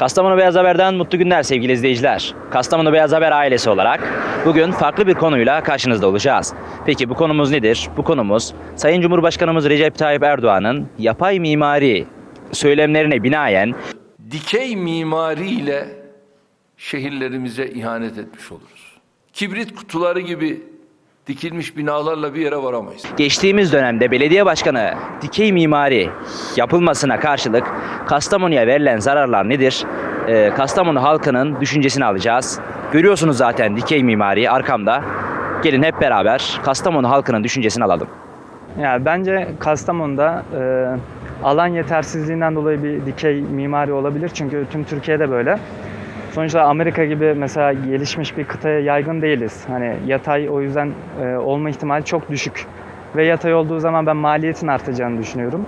Kastamonu Beyaz Haber'den mutlu günler sevgili izleyiciler. Kastamonu Beyaz Haber ailesi olarak bugün farklı bir konuyla karşınızda olacağız. Peki bu konumuz nedir? Bu konumuz Sayın Cumhurbaşkanımız Recep Tayyip Erdoğan'ın yapay mimari söylemlerine binaen dikey mimariyle şehirlerimize ihanet etmiş oluruz. Kibrit kutuları gibi dikilmiş binalarla bir yere varamayız. geçtiğimiz dönemde belediye başkanı dikey mimari yapılmasına karşılık Kastamonu'ya verilen zararlar nedir? Ee, Kastamonu halkının düşüncesini alacağız. Görüyorsunuz zaten dikey mimari arkamda. Gelin hep beraber Kastamonu halkının düşüncesini alalım. Ya bence Kastamonu'da e, alan yetersizliğinden dolayı bir dikey mimari olabilir. Çünkü tüm Türkiye'de böyle. Sonuçta Amerika gibi mesela gelişmiş bir kıtaya yaygın değiliz. Hani yatay o yüzden e, olma ihtimali çok düşük. Ve yatay olduğu zaman ben maliyetin artacağını düşünüyorum.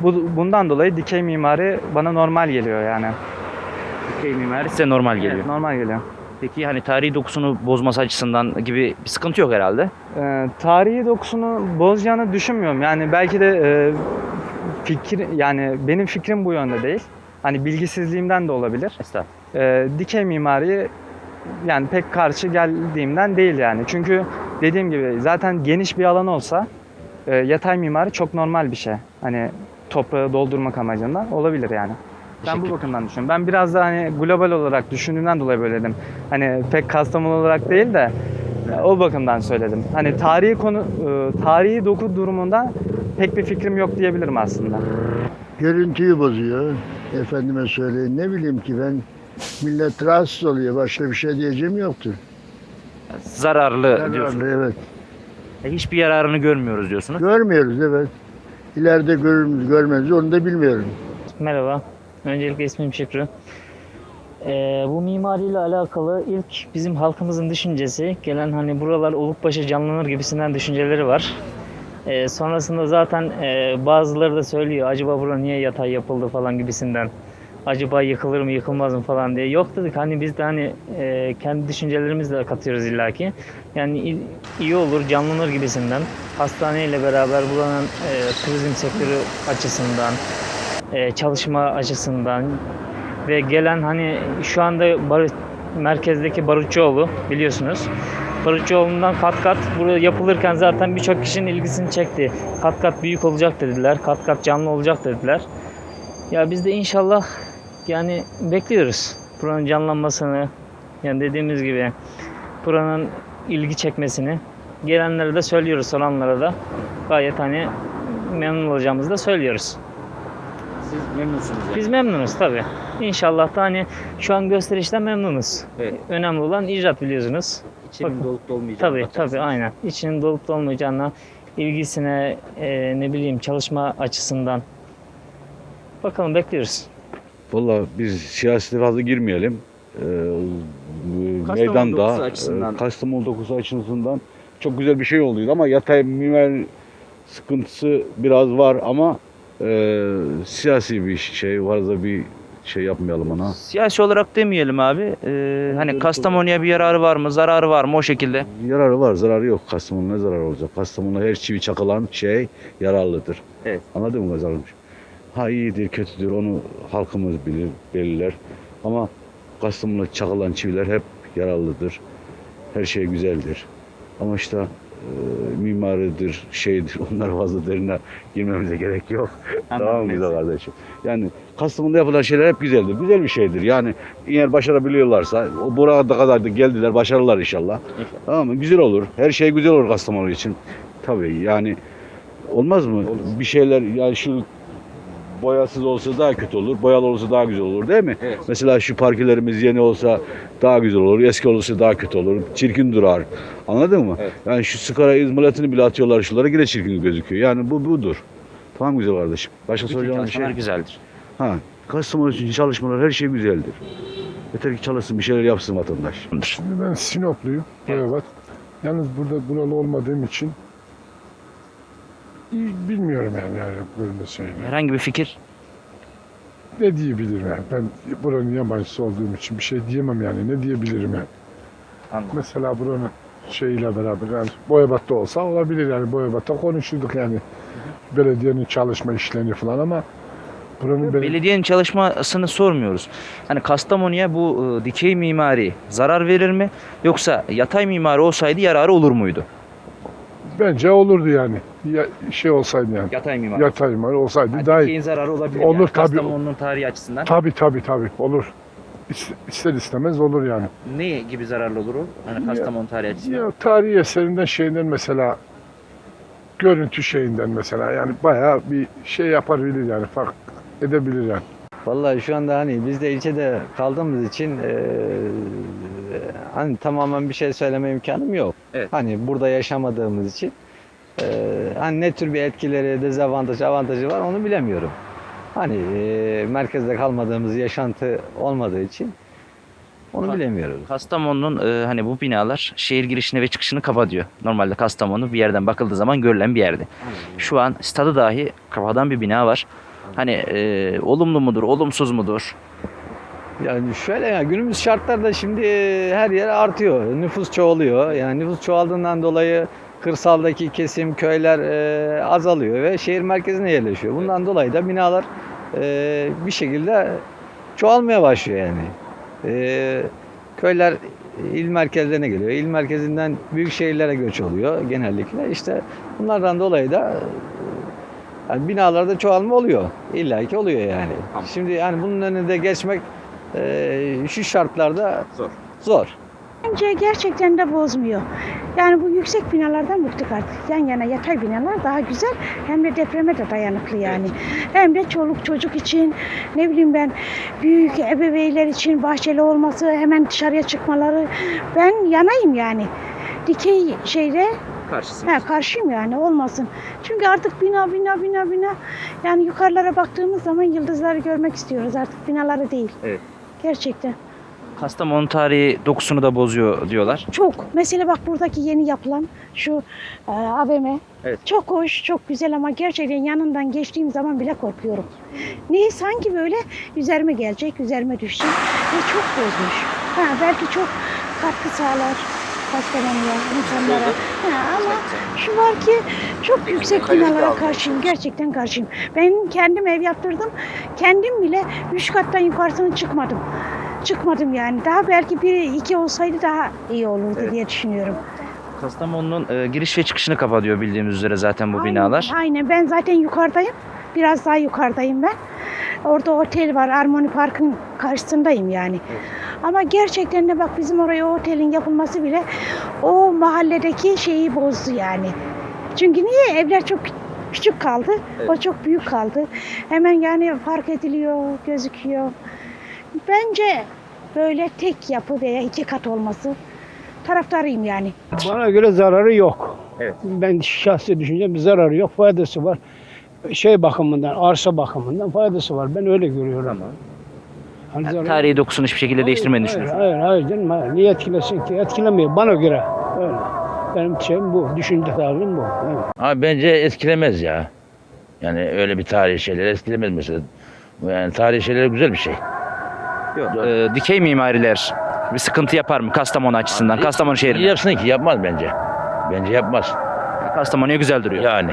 Bu, bundan dolayı dikey mimari bana normal geliyor yani. Dikey mimari size normal geliyor. Evet, normal geliyor. Peki hani tarihi dokusunu bozması açısından gibi bir sıkıntı yok herhalde. Ee, tarihi dokusunu bozacağını düşünmüyorum. Yani belki de e, fikir yani benim fikrim bu yönde değil. Hani bilgisizliğimden de olabilir. Estağfurullah. Ee, dikey mimari yani pek karşı geldiğimden değil yani. Çünkü dediğim gibi zaten geniş bir alan olsa e, yatay mimari çok normal bir şey. Hani toprağı doldurmak amacından olabilir yani. Ben bu bakımdan düşünüyorum. Ben biraz da hani global olarak düşündüğümden dolayı böyle dedim. Hani pek Kastamonu olarak değil de e, o bakımdan söyledim. Hani tarihi konu e, tarihi doku durumunda pek bir fikrim yok diyebilirim aslında. Görüntüyü bozuyor. Efendime söyleyeyim ne bileyim ki ben millet rahatsız oluyor. Başka bir şey diyeceğim yoktur. Zararlı diyorsunuz. Zararlı, evet. E, Hiçbir yararını görmüyoruz diyorsunuz. Görmüyoruz evet. İleride görür müyüz görmez onu da bilmiyorum. Merhaba. Öncelikle ismim Şükrü. Ee, bu mimariyle alakalı ilk bizim halkımızın düşüncesi gelen hani buralar Olukbaşı canlanır gibisinden düşünceleri var. Ee, sonrasında zaten e, bazıları da söylüyor acaba bura niye yatay yapıldı falan gibisinden. Acaba yıkılır mı yıkılmaz mı falan diye. Yok dedik hani biz de hani e, kendi düşüncelerimizle katıyoruz illaki. Yani iyi olur canlanır gibisinden. Hastaneyle beraber buranın e, turizm sektörü açısından, e, çalışma açısından ve gelen hani şu anda Bar- merkezdeki Barutçuoğlu biliyorsunuz. Barutçuoğlu'ndan kat kat burada yapılırken zaten birçok kişinin ilgisini çekti. Kat kat büyük olacak dediler. Kat kat canlı olacak dediler. Ya biz de inşallah yani bekliyoruz buranın canlanmasını. Yani dediğimiz gibi buranın ilgi çekmesini. Gelenlere de söylüyoruz, soranlara da gayet hani memnun olacağımızı da söylüyoruz. Siz memnunsunuz Biz memnunuz tabii. İnşallah da hani şu an gösterişten memnunuz. Evet. Önemli olan icraat biliyorsunuz. İçinin Bakın. dolup dolmayacağını bakacaksınız. tabii aynen. İçinin dolup dolmayacağına, ilgisine, e, ne bileyim çalışma açısından. Bakalım bekliyoruz. Valla biz siyasete fazla girmeyelim. Ee, Kastamonu meydanda açısından. e, Kastamonu dokusu açısından çok güzel bir şey oluyor ama yatay mimar sıkıntısı biraz var ama e, siyasi bir şey fazla bir şey yapmayalım ona. Siyasi olarak demeyelim abi. Ee, hani Kastamonu'ya bir yararı var mı, zararı var mı o şekilde? Yararı var, zararı yok. Kastamonu ne zararı olacak? Kastamonu her çivi çakılan şey yararlıdır. Evet. Anladın mı Gazalım? Ha iyidir, kötüdür onu halkımız bilir, belirler. Ama Kastamonu'da çakılan çiviler hep yararlıdır. Her şey güzeldir. Ama işte e, mimaridir, şeydir. Onlar fazla derine girmemize gerek yok. tamam mı güzel kardeşim? Yani Kastamonu'da yapılan şeyler hep güzeldir. Güzel bir şeydir. Yani eğer başarabiliyorlarsa, o buraya da kadar da geldiler, başarırlar inşallah. Tamam mı? Güzel olur. Her şey güzel olur Kastamonu için. Tabii yani olmaz mı? Bir şeyler yani şu boyasız olsa daha kötü olur. Boyalı olsa daha güzel olur değil mi? Evet. Mesela şu parkelerimiz yeni olsa daha güzel olur. Eski olursa daha kötü olur. Çirkin durar. Anladın mı? Evet. Yani şu sigara izmalatını bile atıyorlar şunlara yine çirkin gözüküyor. Yani bu budur. Tamam güzel kardeşim. Başka Bütün soracağım bir şey. güzeldir. Ha, Kastamonu için çalışmalar her şey güzeldir. Yeter ki çalışsın bir şeyler yapsın vatandaş. Şimdi ben Sinopluyum, Evet. Boyabat. Yalnız burada buralı olmadığım için bilmiyorum yani, yani böyle söyleyeyim. Herhangi bir fikir? Ne diyebilirim yani? Ben buranın yabancısı olduğum için bir şey diyemem yani. Ne diyebilirim yani? Anladım. Mesela buranın şeyiyle beraber yani Boyabat'ta olsa olabilir yani Boyabat'ta konuşurduk yani. Belediyenin çalışma işlerini falan ama Buranın Belediyenin çalışmasını sormuyoruz. Hani Kastamonu'ya bu e, dikey mimari zarar verir mi? Yoksa yatay mimari olsaydı yararı olur muydu? bence olurdu yani. Ya, şey olsaydı yani. Yatay mimari. Yatay mimari olsaydı Yani daha iyi. zararı olabilir. Olur yani. tabii. Kastamonu'nun tarihi açısından. Tabii tabii tabii olur. İs- İster istemez olur yani. Ne gibi zararlı olur o? Hani Kastamonu tarihi açısından. Ya tarihi eserinden şeyinden mesela görüntü şeyinden mesela yani bayağı bir şey yapabilir yani fark edebilir yani. Vallahi şu anda hani biz de ilçede kaldığımız için eee, hani tamamen bir şey söyleme imkanım yok. Evet. Hani burada yaşamadığımız için eee, hani ne tür bir etkileri, dezavantajı, avantajı var onu bilemiyorum. Hani eee, merkezde kalmadığımız yaşantı olmadığı için onu Ha. bilemiyoruz. Kastamonu'nun e, hani bu binalar şehir girişini ve çıkışını kapatıyor. Normalde Kastamonu bir yerden bakıldığı zaman görülen bir yerdi. Şu an stadı dahi kapatan bir bina var. Hani e, olumlu mudur, olumsuz mudur? Yani şöyle ya günümüz şartlarda şimdi e, her yer artıyor. Nüfus çoğalıyor. Yani nüfus çoğaldığından dolayı kırsaldaki kesim, köyler e, azalıyor ve şehir merkezine yerleşiyor. Bundan dolayı da binalar e, bir şekilde çoğalmaya başlıyor yani. E, köyler il merkezlerine geliyor. İl merkezinden büyük şehirlere göç oluyor genellikle. İşte bunlardan dolayı da e, yani binalarda çoğalma oluyor. İlla ki oluyor yani. Şimdi yani bunun önünde geçmek ee, şu şartlarda Zor. Zor. Bence gerçekten de bozmuyor. Yani bu yüksek binalardan bıktık artık. Yan yana yatay binalar daha güzel hem de depreme de dayanıklı yani. Hem de çoluk çocuk için ne bileyim ben büyük ebeveynler için bahçeli olması hemen dışarıya çıkmaları ben yanayım yani. Dikey şeyde Karşısı. ha, karşıyım yani olmasın. Çünkü artık bina bina bina bina yani yukarılara baktığımız zaman yıldızları görmek istiyoruz artık binaları değil. Evet. Gerçekten. Kastamonu tarihi dokusunu da bozuyor diyorlar. Çok. Mesela bak buradaki yeni yapılan şu e, AVM. Evet. Çok hoş, çok güzel ama gerçekten yanından geçtiğim zaman bile korkuyorum. Niye sanki böyle üzerime gelecek, üzerime düşecek ve çok bozmuş. Ha, belki çok katkı sağlar Kastamonu'ya, insanlara. Ha, ama şu var ki çok yüksek binalara karşıyım, gerçekten karşıyım. Ben kendim ev yaptırdım, kendim bile üç kattan yukarısına çıkmadım. Çıkmadım yani. Daha belki bir iki olsaydı daha iyi olurdu Evet. diye düşünüyorum. Kastamonu'nun e, giriş ve çıkışını kapatıyor bildiğimiz üzere zaten bu binalar. Aynen, aynen. Ben zaten yukarıdayım. Biraz daha yukarıdayım ben. Orada otel var. Armoni Park'ın karşısındayım yani. Ama gerçekten de bak bizim oraya otelin yapılması bile o mahalledeki şeyi bozdu yani. Çünkü niye? Evler çok kü- küçük kaldı. O çok büyük kaldı. Hemen yani fark ediliyor, gözüküyor. Bence böyle tek yapı veya iki kat olması taraftarıyım yani. Bana göre zararı yok. Evet. Ben şahsi düşüncem zararı yok, faydası var. Şey bakımından, arsa bakımından faydası var. Ben öyle görüyorum. Tamam. Hani Yani zararı- tarihi dokusunu hiçbir şekilde değiştirmediğini hayır, düşünüyorsun. hayır, hayır canım. Hayır. Niye etkilesin ki? Etkilemiyor bana göre. Öyle. Benim şeyim bu, düşünce tarzım bu. Evet. Abi bence etkilemez ya. Yani öyle bir tarihi şeyler etkilemez mesela. Yani tarihi şeyler güzel bir şey. Yok. E, dikey mimariler bir sıkıntı yapar mı Kastamonu açısından? Kastamonu Niye şehrine. yapsın ki? Yapmaz bence. Bence yapmaz. Kastamonu'ya güzel duruyor. Yani.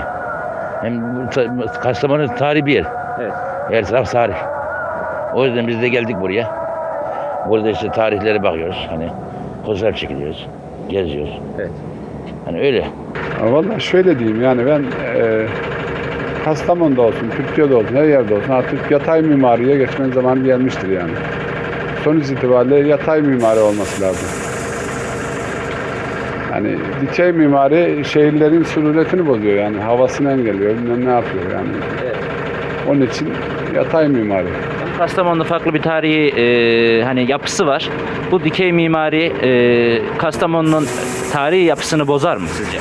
Hem bu ta- Kastamonu tarihi bir yer. Evet. Her taraf tarih. O yüzden biz de geldik buraya. Burada işte tarihlere bakıyoruz. Hani fotoğraf çekiliyoruz. Geziyoruz. Evet. Hani öyle. Ya Vallahi şöyle diyeyim yani ben e, Kastamonu'da olsun, Türkiye'de olsun, her yerde olsun artık yatay mimariye geçmenin zamanı gelmiştir yani. Sonuç itibariyle yatay mimari olması lazım. Yani dikey mimari şehirlerin sürületini bozuyor yani havasını engelliyor, bilmem ne yapıyor yani. Onun için yatay mimari. Kastamonu'da farklı bir tarihi e, hani yapısı var. Bu dikey mimari e, Kastamonu'nun tarihi yapısını bozar mı sizce?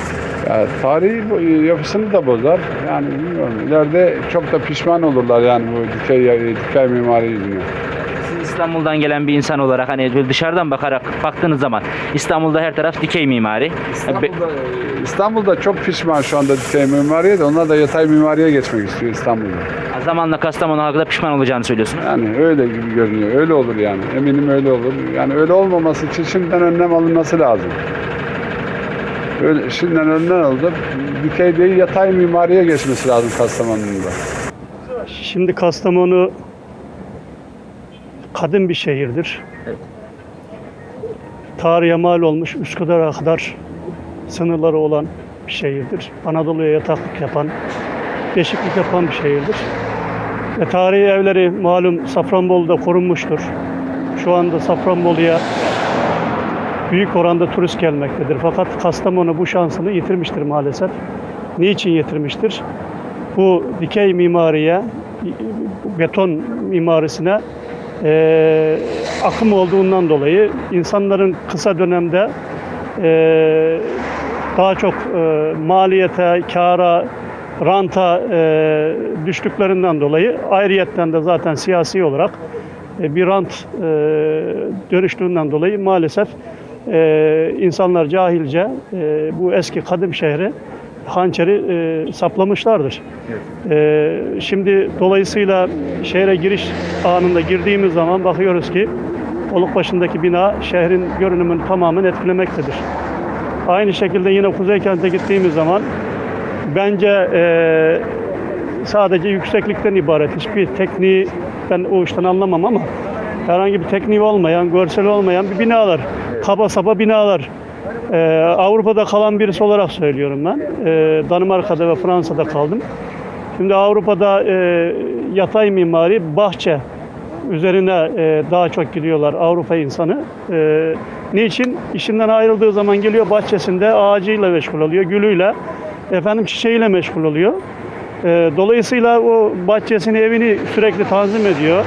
Ya tarihi bu- yapısını da bozar. Yani bilmiyorum. İleride çok da pişman olurlar yani bu dikey, dikey mimari yüzünden. İstanbul'dan gelen bir insan olarak hani böyle dışarıdan bakarak baktığınız zaman İstanbul'da her taraf dikey mimari. Be- İstanbul'da, İstanbul'da çok pişman şu anda dikey mimariye de onlar da yatay mimariye geçmek istiyor İstanbul'da. zamanla Kastamonu halkı da pişman olacağını söylüyorsunuz. Yani öyle gibi görünüyor. Öyle olur yani. Eminim öyle olur. Yani öyle olmaması için şimdiden önlem alınması lazım. Öyle, şimdiden önlem alıp dikey değil yatay mimariye geçmesi lazım Kastamonu'nun da. Şimdi Kastamonu kadim bir şehirdir. Evet. Tarihe mal olmuş Üsküdar'a kadar sınırları olan bir şehirdir. Anadolu'ya yataklık yapan, beşiklik yapan bir şehirdir. Ve tarihi evleri malum Safranbolu'da korunmuştur. Şu anda Safranbolu'ya büyük oranda turist gelmektedir. Fakat Kastamonu bu şansını yitirmiştir maalesef. Niçin yitirmiştir? Bu dikey mimariye, beton mimarisine eee, akım olduğundan dolayı insanların kısa dönemde eee, daha çok eee, maliyete, kara, ranta eee, düştüklerinden dolayı ayrıyetten de zaten siyasi olarak e, bir rant eee, dönüştüğünden dolayı maalesef eee, insanlar cahilce eee, bu eski kadim şehri hançeri eee, saplamışlardır. Eee, şimdi dolayısıyla şehre giriş anında girdiğimiz zaman bakıyoruz ki oluk başındaki bina şehrin görünümünü tamamen etkilemektedir. Aynı şekilde yine Kuzey Kent'e gittiğimiz zaman bence eee, sadece yükseklikten ibaret. Hiçbir tekniği ben o işten anlamam ama herhangi bir tekniği olmayan, görseli olmayan bir binalar. Kaba saba binalar. Ee, Avrupa'da kalan birisi olarak söylüyorum ben. Ee, Danimarka'da ve Fransa'da kaldım. Şimdi Avrupa'da e, yatay mimari bahçe üzerine e, daha çok gidiyorlar Avrupa insanı. E, niçin? İşinden ayrıldığı zaman geliyor bahçesinde ağacıyla meşgul oluyor, gülüyle, efendim çiçeğiyle meşgul oluyor. E, dolayısıyla o bahçesini, evini sürekli tanzim ediyor.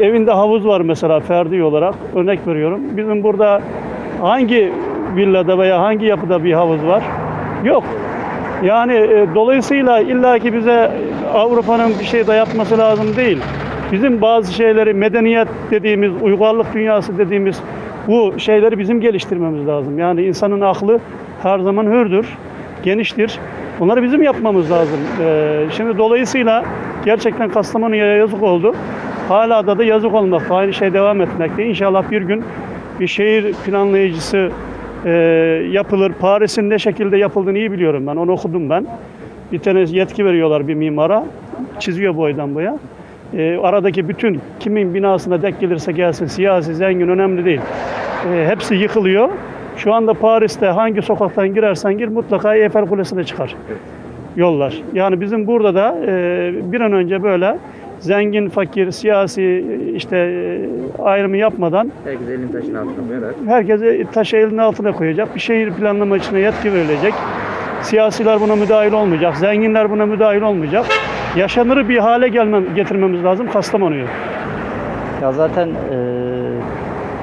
E, evinde havuz var mesela ferdi olarak. Örnek veriyorum. Bizim burada hangi villada veya hangi yapıda bir havuz var? Yok. Yani e, dolayısıyla illaki bize Avrupa'nın bir şey dayatması lazım değil. Bizim bazı şeyleri medeniyet dediğimiz, uygarlık dünyası dediğimiz bu şeyleri bizim geliştirmemiz lazım. Yani insanın aklı her zaman hürdür, geniştir. Bunları bizim yapmamız lazım. Ee, şimdi dolayısıyla gerçekten Kastamonu'ya yazık oldu. Hala da da yazık olmakta. Aynı şey devam etmekte. İnşallah bir gün bir şehir planlayıcısı e, yapılır. Paris'in ne şekilde yapıldığını iyi biliyorum ben. Onu okudum ben. Bir tane yetki veriyorlar bir mimara. Çiziyor boydan boya. E, aradaki bütün kimin binasına denk gelirse gelsin siyasi, zengin önemli değil. E, hepsi yıkılıyor. Şu anda Paris'te hangi sokaktan girersen gir mutlaka Eiffel Kulesi'ne çıkar yollar. Yani bizim burada da e, bir an önce böyle zengin, fakir, siyasi işte e, ayrımı yapmadan Herkes elini taşın altına koyarak. herkese taşı elinin altına koyacak. Bir şehir planlama içine yetki verilecek. Siyasiler buna müdahil olmayacak. Zenginler buna müdahil olmayacak. Yaşanır bir hale gelmem, getirmemiz lazım Kastamonu'yu. Ya zaten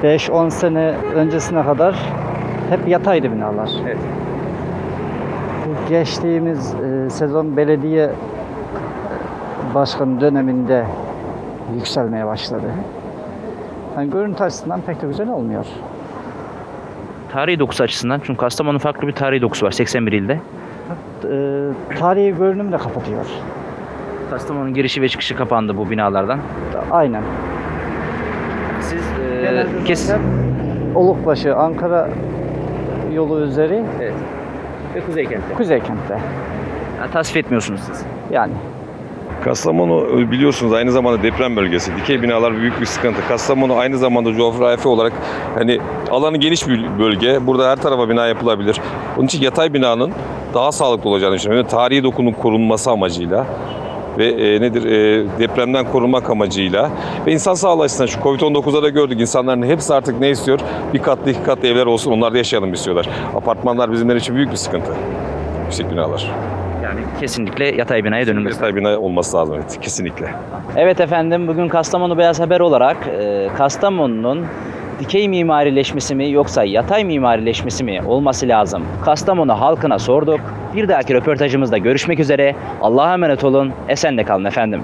eee, 5-10 sene öncesine kadar hep yataydı binalar. Evet. Bu geçtiğimiz eee, sezon belediye başkanı döneminde yükselmeye başladı. Yani görüntü açısından pek de güzel olmuyor. Tarihi dokusu açısından çünkü Kastamonu farklı bir tarihi dokusu var 81 ilde. Eee, tarihi görünüm de kapatıyor. Kastamonu'nun girişi ve çıkışı kapandı bu binalardan. Aynen. Siz e, Genelde kes zaten Olukbaşı, Ankara yolu üzeri evet. ve Kuzey kentte. Kuzey kentte. Yani tasvip etmiyorsunuz siz. Yani Kastamonu e, biliyorsunuz aynı zamanda deprem bölgesi. Dikey binalar büyük bir sıkıntı. Kastamonu aynı zamanda coğrafi olarak hani alanı geniş bir bölge. Burada her tarafa bina yapılabilir. Onun için yatay binanın daha sağlıklı olacağını düşünüyorum. Tarihi dokunun korunması amacıyla ve e, nedir e, depremden korunmak amacıyla ve insan sağlığı açısından şu Covid-19'da da gördük insanların hepsi artık ne istiyor? Bir katlı iki katlı evler olsun onlar da yaşayalım istiyorlar. Apartmanlar bizimler için büyük bir sıkıntı. Yüksek binalar. Kesinlikle yatay binaya dönülmesi. Yatay bina olması lazım evet kesinlikle. Evet efendim bugün Kastamonu Beyaz Haber olarak e, Kastamonu'nun dikey mimarileşmesi mi yoksa yatay mimarileşmesi mi olması lazım? Kastamonu halkına sorduk. Bir dahaki röportajımızda görüşmek üzere. Allah'a emanet olun. Esenle kalın efendim.